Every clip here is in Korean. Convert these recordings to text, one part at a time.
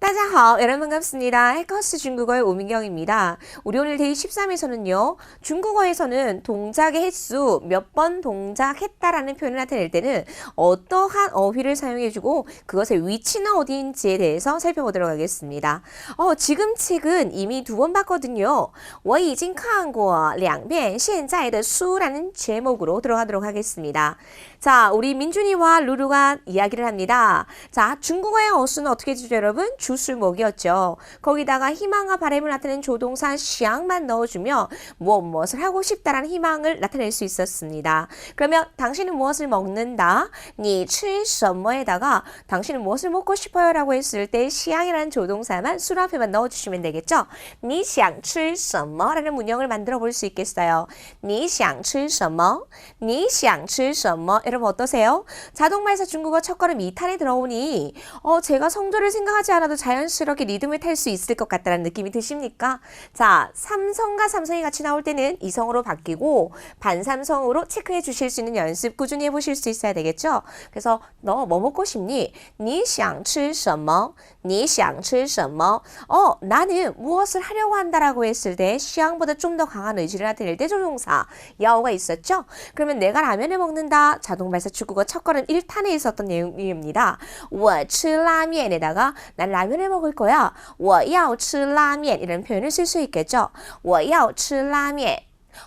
大家好, 여러분 반갑습니다. 해커스 중국어의 오민경입니다. 우리 오늘 데이 13에서는요. 중국어에서는 동작의 횟수, 몇 번 동작했다라는 표현을 나타낼 때는 어떠한 어휘를 사용해주고 그것의 위치는 어디인지에 대해서 살펴보도록 하겠습니다. 어, 지금 책은 이미 두 번 봤거든요. 我已经看过两遍现在的书라는 제목으로 들어가도록 하겠습니다. 자, 우리 민준이와 루루가 이야기를 합니다. 자, 중국어의 어수는 어떻게 주죠, 여러분? 주술목이었죠. 거기다가 희망과 바람을 나타내는 조동사 샹만 넣어주며 무엇 무엇을 하고 싶다라는 희망을 나타낼 수 있었습니다. 그러면 당신은 무엇을 먹는다? 你吃什么에다가 당신은 무엇을 먹고 싶어요? 라고 했을 때 시향이라는 조동사만 술 앞에만 넣어주시면 되겠죠. 你想吃什么? 라는 문형을 만들어 볼 수 있겠어요. 你想吃什么?你想吃什么? 여러분 어떠세요? 자동말사 중국어 첫걸음 2탄에 들어오니 어, 제가 성조를 생각하지 않아도 자연스럽게 리듬을 탈 수 있을 것 같다는 느낌이 드십니까? 자, 삼성과 삼성이 같이 나올 때는 이성으로 바뀌고 반삼성으로 체크해 주실 수 있는 연습 꾸준히 해보실 수 있어야 되겠죠? 그래서 너 뭐 먹고 싶니? 你想吃什么?你想吃什么? 어, 나는 무엇을 하려고 한다라고 했을 때 시향보다 좀 더 강한 의지를 나타낼 때 조동사 야오가 있었죠? 그러면 내가 라면을 먹는다. 자동발사 축구가 첫걸음 1탄에 있었던 내용입니다. 我吃拉面에다가난 라면 을 먹을 거야. 我要吃拉面 이라는 표현을 쓸 수 있겠죠. 我要吃拉面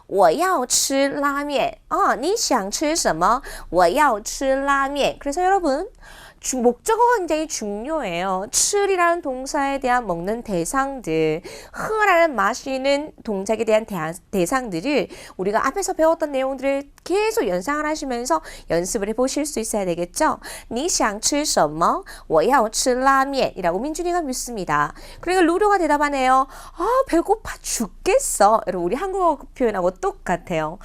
我要吃拉面. 어, 你想吃什么?我要吃拉面. 그래서 여러분 주, 목적어가 굉장히 중요해요. 칠이라는 동사에 대한 먹는 대상들, 흐라는 마시는 동작에 대한 대, 상들을 우리가 앞에서 배웠던 내용들을 계속 연상을 하시면서 연습을 해보실 수 있어야 되겠죠. 你想吃什么?我要吃拉面 이라고 민준이가 묻습니다. 그러니까 루루가 대답하네요. 아 배고파 죽겠어. 여러분 우리 한국어 표현하고 똑같아요.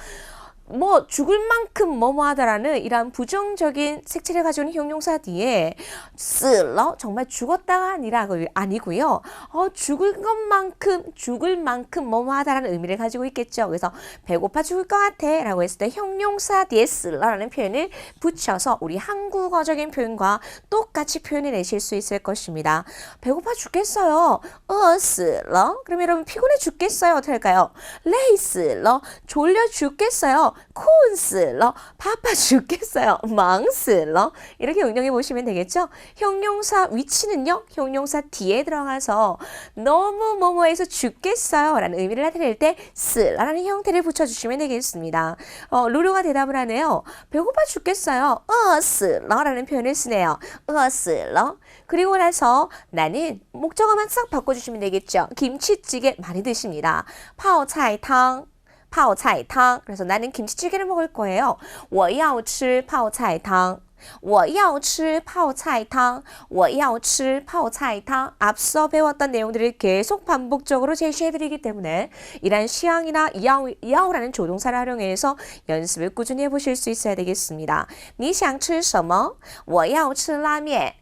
뭐 죽을 만큼 뭐뭐 하다라는 이러한 부정적인 색채를 있는 형용사 뒤에 쓰러 정말 죽었다가 아니라고 아니고요. 어 죽을 것만큼 죽을 만큼 뭐뭐 하다라는 의미를 가지고 있겠죠. 그래서 배고파 죽을 것 같아라고 했을 때 형용사 뒤에 쓰러라는 표현을 붙여서 우리 한국어적인 표현과 똑같이 표현해 내실 수 있을 것입니다. 배고파 죽겠어요. 어 쓰러 그럼 여러분 피곤해 죽겠어요. 어떻게 할까요? 레이스러 졸려 죽겠어요. 콘스러 바빠 죽겠어요. 망스러 이렇게 응용해 보시면 되겠죠. 형용사 위치는요. 형용사 뒤에 들어가서 너무 뭐뭐해서 죽겠어요 라는 의미를 나타낼 때 쓰라는 형태를 붙여주시면 되겠습니다. 어, 루루가 대답을 하네요. 배고파 죽겠어요. 어스러 라는 표현을 쓰네요. 어스러 그리고 나서 나는 목적어만 싹 바꿔주시면 되겠죠. 김치찌개 많이 드십니다. 파오차이탕 泡菜汤. 그래서 나는 김치찌개를 먹을 거예요. 我要吃泡菜汤.我要吃泡菜汤.我要吃泡菜汤. 앞서 배웠던 내용들을 계속 반복적으로 제시해드리기 때문에 이란 시향이나 이야오, 이야오라는 조동사를 활용해서 연습을 꾸준히 해보실 수 있어야 되겠습니다. 你想吃什么?我要吃拉面.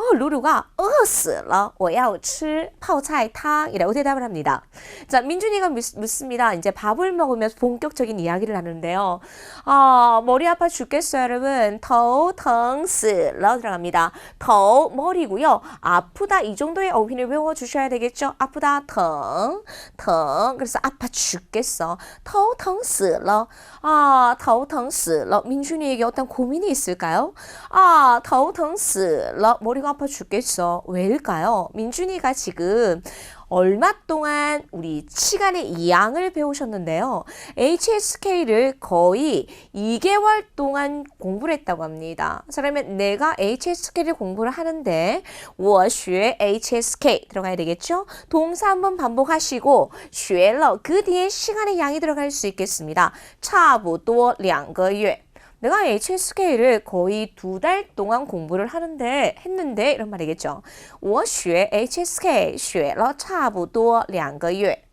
어, 루루가 饿死了,我要吃泡菜汤 이라고 대답을 합니다. 자, 민준이가 묻, 묻습니다. 이제 밥을 먹으면서 본격적인 이야기를 하는데요. 아, 머리 아파 죽겠어요, 여러분. 头疼死了 들어갑니다. 头 머리고요. 아프다 이 정도의 어휘를 외워 주셔야 되겠죠. 아프다 疼, 疼. 그래서 아파 죽겠어. 头疼死了. 아, 头疼死了. 민준이에게 어떤 고민이 있을까요? 아, 头疼死了. 머리가 아파 죽겠어. 왜일까요? 민준이가 지금 얼마 동안 우리 시간의 양을 배우셨는데요. HSK를 거의 2개월 동안 공부를 했다고 합니다. 그러면 내가 HSK를 공부를 하는데 我学 HSK 들어가야 되겠죠? 동사 한번 반복하시고 学了 그 뒤에 시간의 양이 들어갈 수 있겠습니다. 差不多两个月 내가 HSK를 거의 두 달 동안 공부를 하는데 했는데 이런 말이겠죠. 我学 HSK 学了差不多两个月.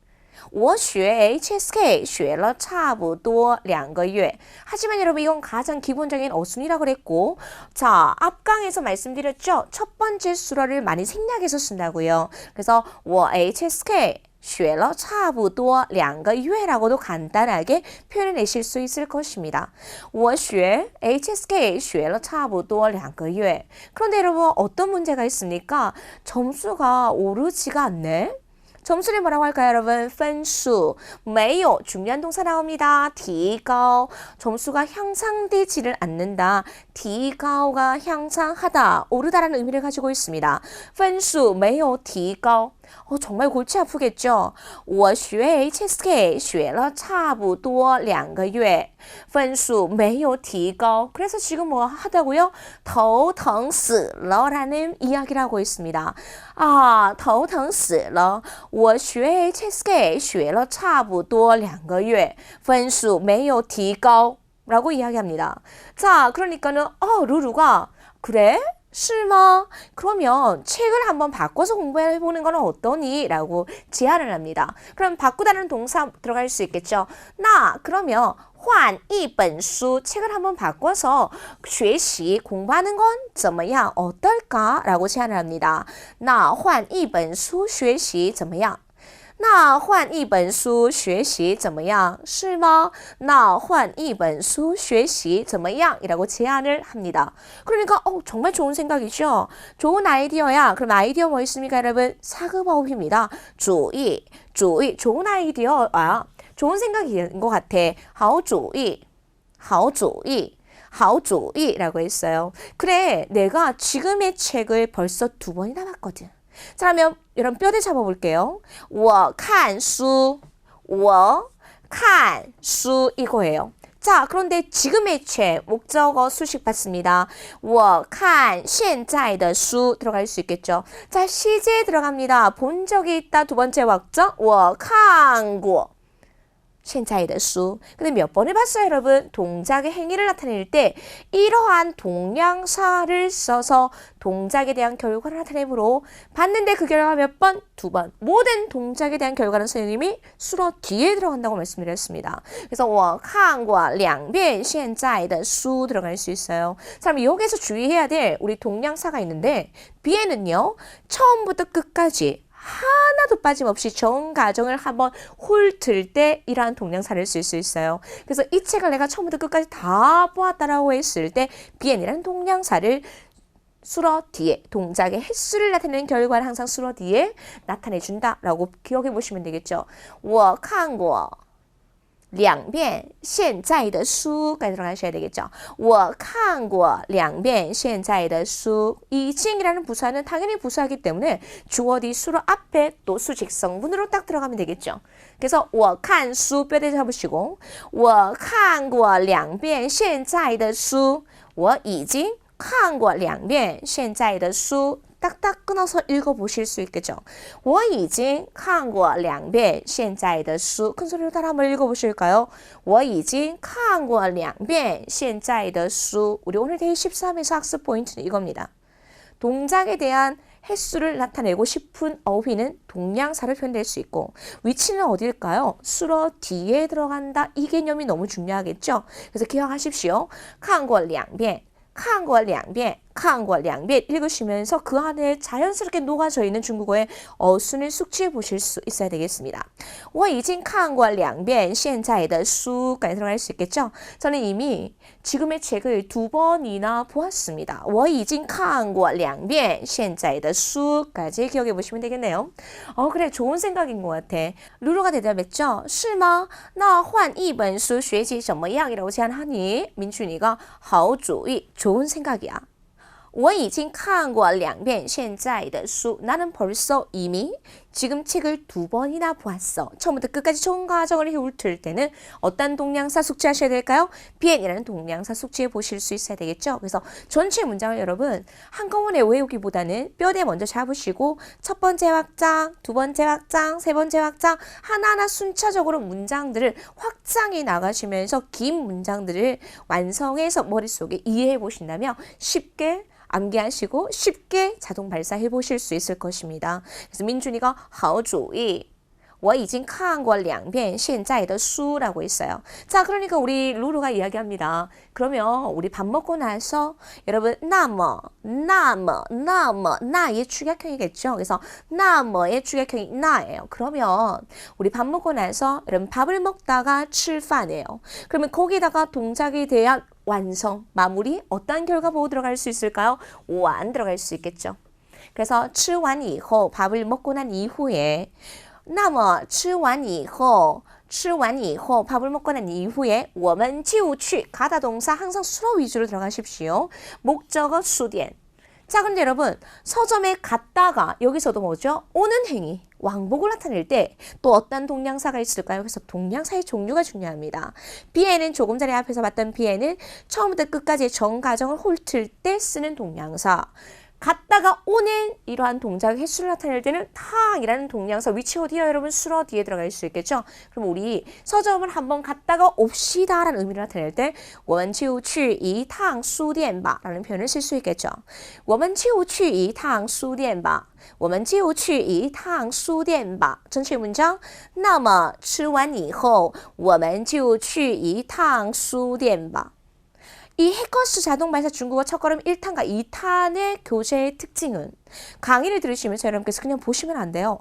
我学 HSK 学了差不多两个月. 하지만 여러분 이건 가장 기본적인 어순이라고 그랬고 자 앞강에서 말씀드렸죠. 첫 번째 수어를 많이 생략해서 쓴다고요. 그래서 我 HSK 学了差不多两个月라고도 간단하게 표현해내실 수 있을 것입니다. 我学 HSK 学了差不多两个月 그런데 여러분 어떤 문제가 있습니까? 점수가 오르지가 않네? 점수를 뭐라고 할까요, 여러분? 分数 매요 중요한 동사 나옵니다. 提高 점수가 향상되지를 않는다. 提高가 향상하다, 오르다라는 의미를 가지고 있습니다. 分数没有提高 어, 정말 골치 아프겠죠? 我学 HSK 学了差不多两个月分数没有提高 그래서 지금 뭐 하다고요? 头疼死了라는 이야기를 하고 있습니다. 아, 头疼死了我学 HSK 学了差不多两个月分数没有提高 라고 이야기합니다. 자, 그러니까는 어, 루루가 그래? 실마 그러면 책을 한번 바꿔서 공부해 보는 건 어떠니? 라고 제안을 합니다. 그럼 바꾸다는 동사 들어갈 수 있겠죠. 나 그러면 换一本书 책을 한번 바꿔서 学习 공부하는 건 怎么样 어떨까? 라고 제안을 합니다. 나 换一本书学习怎么样? 那换一本书学习怎么样？是吗？那换一本书学习怎么样？이라고 제안을 합니다. 그러니까 어, 정말 좋은 생각이죠. 좋은 아이디어야. 그럼 아이디어 뭐 있습니까, 여러분? 사급어휘입니다. 주의, 주의, 좋은 아이디어야. 좋은 생각인 것 같아. 好主意,好主意.好主意라고 했어요. 그래, 내가 지금의 책을 벌써 두 번이나 봤거든. 자, 그러면 여러분 뼈대 잡아볼게요. 我看书,我看书 이거예요. 자, 그런데 지금의 책 목적어 수식 받습니다. 我看现在的书 들어갈 수 있겠죠. 자, 시제 들어갑니다. 본 적이 있다. 두 번째 wak적 我看过. 现在的 수. 근데 몇 번을 봤어요, 여러분? 동작의 행위를 나타낼 때 이러한 동량사를 써서 동작에 대한 결과를 나타내므로 봤는데 그 결과가 몇 번? 두 번. 모든 동작에 대한 결과는 선생님이 수로 뒤에 들어간다고 말씀드렸습니다. 그래서 我看过两遍现在的수 들어갈 수 있어요. 자, 그럼 여기에서 주의해야 될 우리 동량사가 있는데 비에는요. 처음부터 끝까지 하나도 빠짐없이 전 가정을 한번 훑을 때 이러한 동량사를 쓸 수 있어요. 그래서 이 책을 내가 처음부터 끝까지 다 보았다라고 했을 때 비엔이라는 동량사를 수러 뒤에 동작의 횟수를 나타내는 결과를 항상 수러 뒤에 나타내 준다라고 기억해 보시면 되겠죠. 我看过 两遍现在的书 까지 들어가셔야 되겠죠. 我看过两遍现在的书 이징이라는 부사는 당연히 부사이기 때문에 주어 뒤 수로 앞에 또 수직 성분으로 딱 들어가면 되겠죠. 그래서 我看书 뼈대 잡으시고 我看过两遍现在的书我已经 看过两遍现在的书 딱딱 끊어서 읽어보실 수 있겠죠. 我已经看过两遍现在的书. 큰 소리로 따라 한번 읽어보실까요? 我已经看过两遍现在的书. 우리 오늘 데이 13에서 학습 포인트는 이겁니다. 동작에 대한 횟수를 나타내고 싶은 어휘는 동량사를 표현될 수 있고 위치는 어딜까요? 수로 뒤에 들어간다. 이 개념이 너무 중요하겠죠? 그래서 기억하십시오. 看过两遍 看过两遍 看过两遍 읽으시면서 그 안에 자연스럽게 녹아져 있는 중국어의 어순을 숙지해 보실 수 있어야 되겠습니다. 我已经看过两遍现在的书 까지 들어갈 수 있겠죠? 저는 이미 지금의 책을 두 번이나 보았습니다. 我已经看过两遍现在的书 까지 기억해 보시면 되겠네요. 어 그래 좋은 생각인 것 같아. 루루가 대답했죠. 是吗?那换一本书学习怎么样? 이라고 제안하니 민준이가 好主意 좋은 생각이야. 我已经看过两遍现在的书. 나는 벌써 이미 지금 책을 두 번이나 보았어. 처음부터 끝까지 전 과정을 훑을 때는 어떤 동량사 숙지하셔야 될까요? 비엔이라는 동량사 숙지해 보실 수 있어야 되겠죠. 그래서 전체 문장을 여러분 한꺼번에 외우기보다는 뼈대 먼저 잡으시고 첫 번째 확장, 두 번째 확장, 세 번째 확장 하나하나 순차적으로 문장들을 확장해 나가시면서 긴 문장들을 완성해서 머릿속에 이해해 보신다면 쉽게 암기하시고 쉽게 자동 발사해 보실 수 있을 것입니다. 그래서 민준이가 好主意 我已经看过两遍现在的书라고 했어요. 자, 그러니까 우리 루루가 이야기합니다. 그러면 우리 밥 먹고 나서 여러분 那么,那么,那么 나의 축약형이겠죠. 그래서 那么의 축약형이 나예요. 그러면 우리 밥 먹고 나서 여러분 밥을 먹다가 吃饭이에요. 그러면 거기다가 동작에 대한 완성, 마무리 어떤 결과 보고 들어갈 수 있을까요? 완 들어갈 수 있겠죠. 그래서 吃完以后 밥을 먹고 난 이후에 那么吃完以后吃完以后 밥을 먹고 난 이후에 我们就去 가다 동사 항상 수로 위주로 들어가십시오. 목적어 수된. 자, 근데 여러분 서점에 갔다가 여기서도 뭐죠? 오는 행위, 왕복을 나타낼 때 또 어떤 동량사가 있을까요? 그래서 동량사의 종류가 중요합니다. 비에는 조금 전에 앞에서 봤던 비에는 처음부터 끝까지 전 가정을 훑을 때 쓰는 동량사. 갔다가 오는 이러한 동작 횟수를 나타낼 때는 탕이라는 동량사 위치 어디야 여러분 수러 뒤에 들어갈 수 있겠죠? 그럼 우리 서점을 한번 갔다가 옵시다라는 의미를 나타낼 때 我们就去一趟书店吧라는 표현을 쓸 수 있겠죠. 我们就去一趟书店吧.我们就去一趟书店吧. 전체 문장 那么吃完以后我们就去一趟书店吧. 이 해커스 자동 발사 중국어 첫걸음 1탄과 2탄의 교재의 특징은 강의를 들으시면서 여러분께서 그냥 보시면 안 돼요.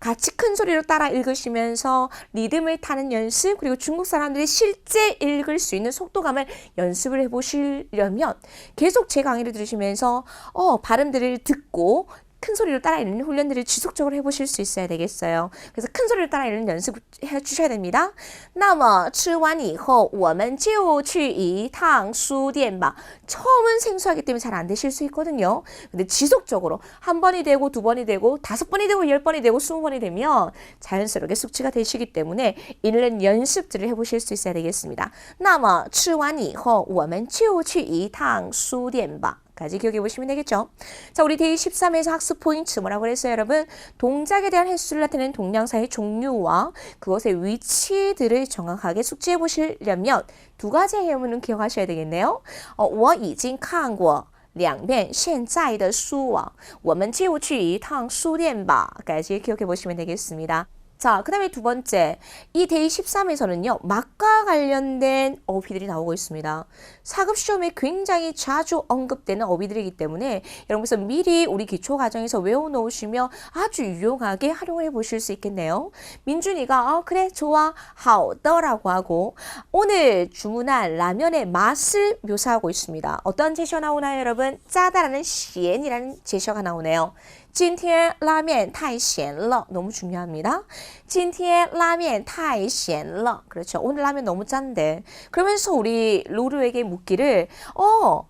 같이 큰 소리로 따라 읽으시면서 리듬을 타는 연습 그리고 중국 사람들이 실제 읽을 수 있는 속도감을 연습을 해보시려면 계속 제 강의를 들으시면서 어 발음들을 듣고 큰 소리로 따라 읽는 훈련들을 지속적으로 해보실 수 있어야 되겠어요. 그래서 큰 소리를 따라 읽는 연습 해주셔야 됩니다. 那么吃完以后我们就去一趟书店吧. 처음은 생소하기 때문에 잘 안 되실 수 있거든요. 근데 지속적으로 한 번이 되고 두 번이 되고 다섯 번이 되고 열 번이 되고 스무 번이 되면 자연스럽게 숙지가 되시기 때문에 읽는 연습들을 해보실 수 있어야 되겠습니다. 那么吃完以后我们就去一趟书店吧. 까지 기억해 보시면 되겠죠. 자, 우리 데이 13에서 학습 포인트 뭐라고 그랬어요, 여러분? 동작에 대한 횟수를 나타내는 동량사의 종류와 그것의 위치들을 정확하게 숙지해 보시려면 두 가지의 예문은 기억하셔야 되겠네요. 어, 我已经看过两遍现在的书啊，我们就去一趟书店吧. 까지 기억해 보시면 되겠습니다. 자, 그 다음에 두 번째. 이 데이 13에서는요, 맛과 관련된 어휘들이 나오고 있습니다. 사급 시험에 굉장히 자주 언급되는 어휘들이기 때문에 여러분께서 미리 우리 기초 과정에서 외워놓으시며 아주 유용하게 활용을 해보실 수 있겠네요. 민준이가, 어, 그래, 좋아, 하오더라고 하고, 오늘 주문한 라면의 맛을 묘사하고 있습니다. 어떤 제시어 나오나요, 여러분? 짜다라는 시엔이라는 제시어가 나오네요. 今天拉面太咸了. 너무 중요합니다. 今天拉面太咸了. 그렇죠. 오늘 라면 너무 짠데. 그러면서 우리 루루에게 묻기를 어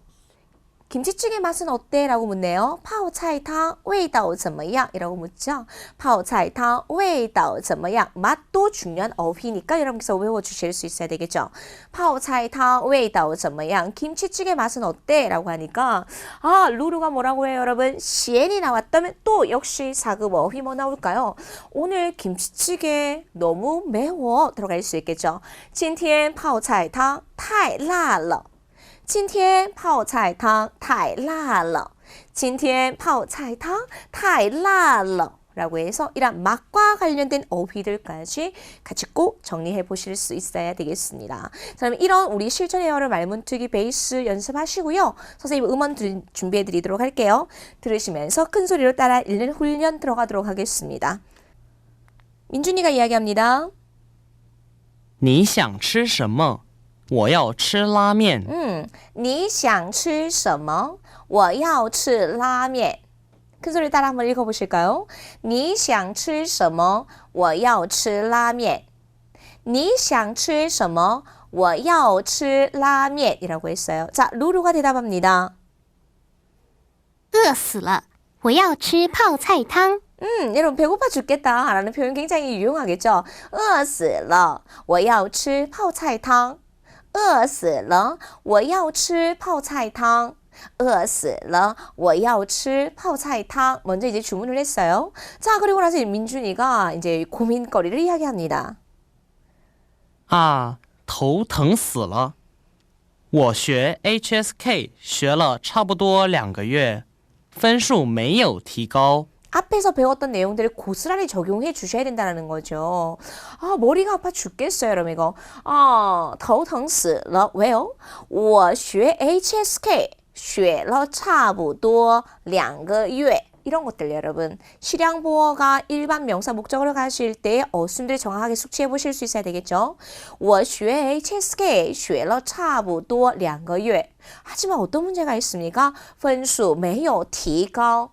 김치찌개 맛은 어때? 라고 묻네요. 파오차이탕 味道怎么样? 이라고 묻죠. 파오차이탕 味道怎么样? 맛도 중요한 어휘니까 여러분께서 외워주실 수 있어야 되겠죠. 파오차이탕 味道怎么样? 김치찌개 맛은 어때? 라고 하니까 아 루루가 뭐라고 해요 여러분? 시엔이 나왔다면 또 역시 사급 어휘 뭐 나올까요? 오늘 김치찌개 너무 매워 들어갈 수 있겠죠. 今天泡菜汤太辣了. 今天泡菜汤太辣了. 今天泡菜汤太辣了. 라고 해서 이런 맛과 관련된 어휘들까지 같이 꼭 정리해 보실 수 있어야 되겠습니다. 그럼 이런 우리 실전 에어를 말문투기 베이스 연습하시고요. 선생님 음원 준비해 드리도록 할게요. 들으시면서 큰 소리로 따라 읽는 훈련 들어가도록 하겠습니다. 민준이가 이야기합니다. 你想吃什么? 我要吃拉面。嗯，你想吃什么？我要吃拉面。큰소리따라한번읽어보실까요你想吃什么？我要吃拉面。你想吃什么？我要吃拉面。이라고했어요 자， 루루가대답합니다饿死了，我要吃泡菜汤。 음, 여러분 배고파 죽겠다 라는 표현 굉장히 유용하겠죠? 饿死了，我要吃泡菜汤。 饿死了，我要吃泡菜汤。饿死了，我要吃泡菜汤. 먼저 이제 주문을 했어요. 자, 그리고 나서 민준이가 이제 고민거리를 이야기합니다. 啊，头疼死了！我学 HSK 学了差不多两个月，分数没有提高。 앞에서 배웠던 내용들을 고스란히 적용해 주셔야 된다는 거죠. 아, 머리가 아파 죽겠어요, 여러분 이거. 아, 头疼死了. 왜요? 我学 HSK 学了差不多两个月. 이런 것들 여러분 실양보어가 일반 명사 목적으로 가실 때 어순들 정확하게 숙지해 보실 수 있어야 되겠죠. 我学 HSK 学了差不多两个月. 하지만 어떤 문제가 있습니까? 分数没有提高.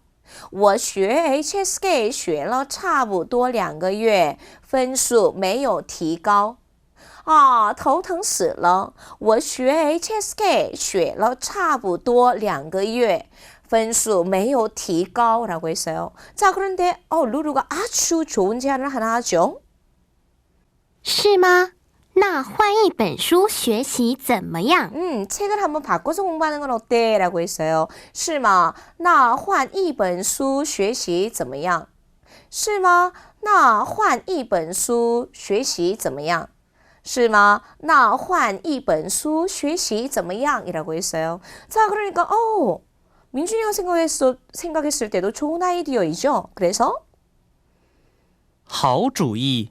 我学 HSK 学了差不多两个月，分数没有提高。啊，头疼死了！我学 HSK 学了差不多两个月，分数没有提高라고 했어요. 자, 그런데 어, 루루가 아주 좋은 제안을 하나 하죠. 是吗？ 那换一本书学习怎么样？ 음, 책을 한번 바꿔서 공부하는 건 어때? 라고 했어요. 是吗?那换一本书学习怎么样?是吗?那换一本书学习怎么样?是吗?那换一本书学习怎么样? 이라고 했어요. 자, 그러니까 어, 민준이가 생각했어, 생각했을 때도 좋은 아이디어이죠. 그래서 好主意！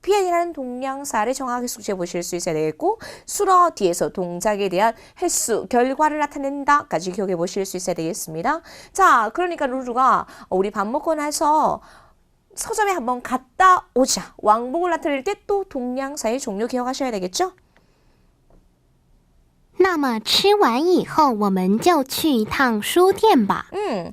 비엔이라는 동량사를 정확하게 숙지해 보실 수 있어야 되겠고 수러 뒤에서 동작에 대한 횟수, 결과를 나타낸다까지 기억해 보실 수 있어야 되겠습니다. 자, 그러니까 루루가 우리 밥 먹고 나서 서점에 한번 갔다 오자. 왕복을 나타낼 때 또 동량사의 종류 기억하셔야 되겠죠? 那么吃完以后，我们就去一趟书店吧。嗯，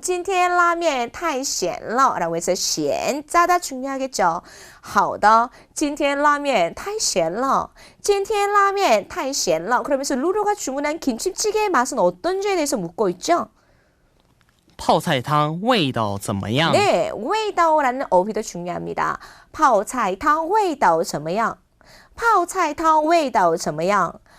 今天拉面太咸了. 라고 해서 咸, 짜다 중요하겠죠. 好的,今天拉面太咸了.今天拉面太咸了. 그러면서 루루가 주문한 김치찌개의 맛은 어떤지에 대해서 묻고 있죠. 泡菜汤味道怎么样？ 네, 味道라는 어휘도 중요합니다. 泡菜汤味道怎么样?泡菜汤味道怎么样?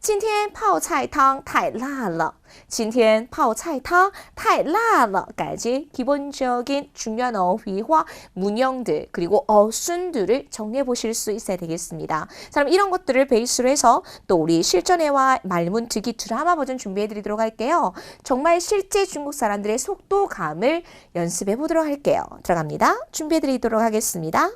今天泡菜汤太辣了.今天泡菜汤太辣了. 까지 기본적인 중요한 어휘와 문형들 그리고 어순들을 정리해 보실 수 있어야 되겠습니다. 자, 그럼 이런 것들을 베이스로 해서 또 우리 실전회화 말문 듣기 드라마 버전 준비해 드리도록 할게요. 정말 실제 중국 사람들의 속도감을 연습해 보도록 할게요. 들어갑니다. 준비해 드리도록 하겠습니다.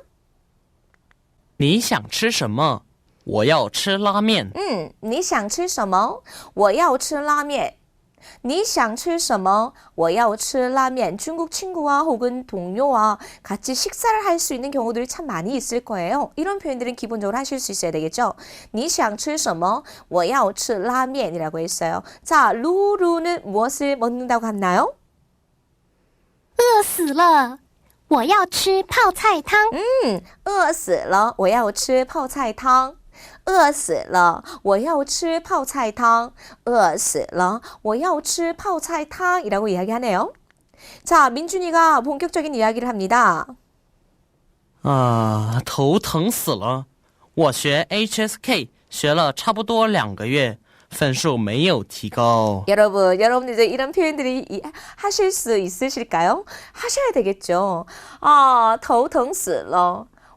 你想吃什么？ 我要吃拉面。嗯，你想吃什么？我要吃拉面。你想吃什么？我要吃拉面. 중국 친구와 혹은 동료와 같이 식사를 할 수 있는 경우들이 참 많이 있을 거예요. 이런 표현들은 기본적으로 하실 수 있어야 되겠죠. 你想吃什么?我要吃拉面 이라고 했어요. 자, 루루는 무엇을 먹는다고 했나요? 饿死了！我要吃泡菜汤。嗯，饿死了，我要吃泡菜汤。 饿死了，我要吃泡菜汤。饿死了，我要吃泡菜汤. 이라고 이야기하네요. 자, 민준이가 본격적인 이야기를 합니다. 啊，头疼死了！我学 HSK 学了差不多两个月，分数没有提高。 여러분, 여러분들 이런 표현들이 이- 하실 수 있으실까요? 하셔야 되겠죠. 아, 头疼死了.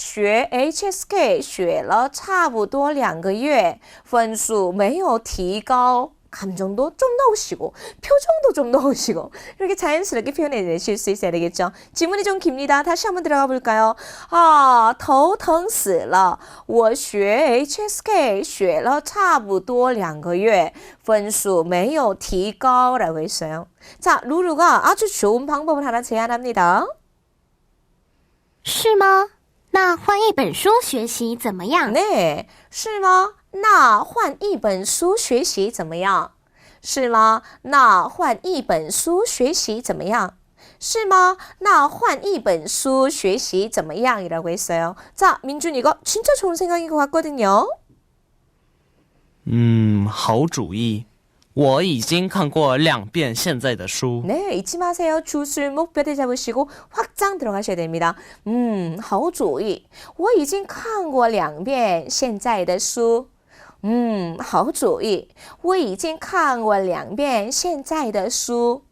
学 HSK 学了差不多两个月，分数没有提高。 감정도 좀 넣으시고 표정도 좀 넣으시고 이렇게 자연스럽게 표현해내실 수 있어야 되겠죠. 지문이 좀 깁니다. 다시 한번 들어가 볼까요? 아, 头疼死了.我学 HSK 学了差不多两个月，分数没有提高라고 했어요. 자, 루루가 아주 좋은 방법을 하나 제안합니다. 是吗？ 那换一本书学习怎么样？ 네, 是吗?那换一本书学习怎么样?是吗?那换一本书学习怎么样?是吗?那换一本书学习怎么样? 이라고 했어요. 자, 민준 이거 진짜 좋은 생각인 것 같거든요. 嗯，好主意。 我已经看过两遍现在的书。 네, 잊지 마세요. 주술목 뼈대 잡으시고 확장 들어가셔야 됩니다. 음, 好主意.我已经看过两遍现在的书. 음, 好主意.我已经看过两遍现在的书.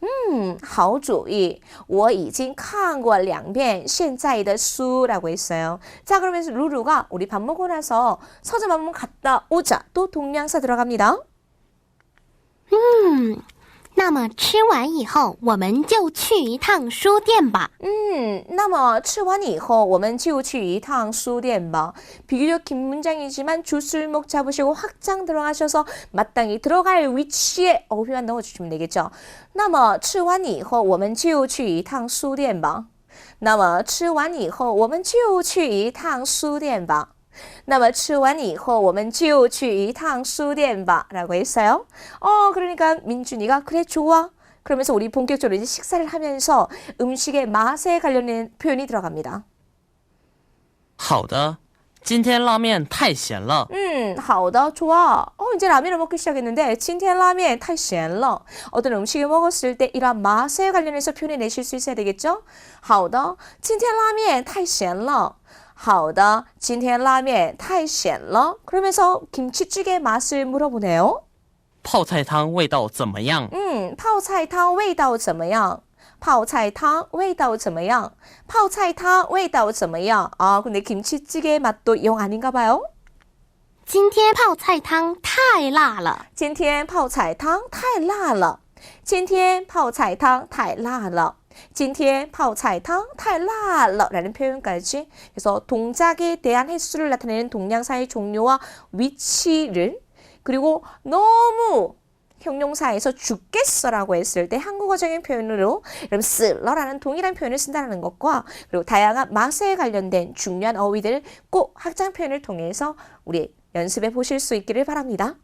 음, 好主意.我已经看过两遍现在的书. 라고 했어요. 자, 그러면서 루루가 우리 밥 먹고 나서 서점 한번 갔다 오자. 또 동명사 들어갑니다. 嗯，那么吃完以后，我们就去一趟书店吧。嗯，那么吃完以后，我们就去一趟书店吧。 비교적 긴 문장이지만 주술목 잡으시고 확장 들어가셔서 마땅히 들어갈 위치에 어휘만 넣어주시면 되겠죠. 那么吃完以后，我们就去一趟书店吧。那么吃完以后，我们就去一趟书店吧。 那么吃完以后，我们就去一趟书店吧。라고 했어요. 어, 그러니까 민준이가 그래 좋아. 그러면서 우리 본격적으로 이제 식사를 하면서 음식의 맛에 관련된 표현이 들어갑니다. 好的，今天拉面太咸了。 음, 好的, 좋아. 어, 이제 라면을 먹기 시작했는데, 今天拉面太咸了. 어떤 음식을 먹었을 때 이런 맛에 관련해서 표현해 내실 수 있어야 되겠죠? 好的,今天拉面太咸了. 好的,今天拉面太咸了. 그러면서 김치찌개 맛을 물어보네요. 泡菜汤味道怎么样？ 음, 泡菜汤味道怎么样?泡菜汤味道怎么样?泡菜汤味道怎么样? 아, 근데 김치찌개 맛도 영 아닌가 봐요. 今天泡菜汤太辣了。今天泡菜汤太辣了。今天泡菜汤太辣了。 今天 파오차이탕 탈라라는 표현까지 그래서 동작에 대한 횟수를 나타내는 동양사의 종류와 위치를 그리고 너무 형용사에서 죽겠어라고 했을 때 한국어적인 표현으로 그럼 쓸러라는 동일한 표현을 쓴다는 것과 그리고 다양한 맛에 관련된 중요한 어휘들 꼭 확장 표현을 통해서 우리 연습해 보실 수 있기를 바랍니다.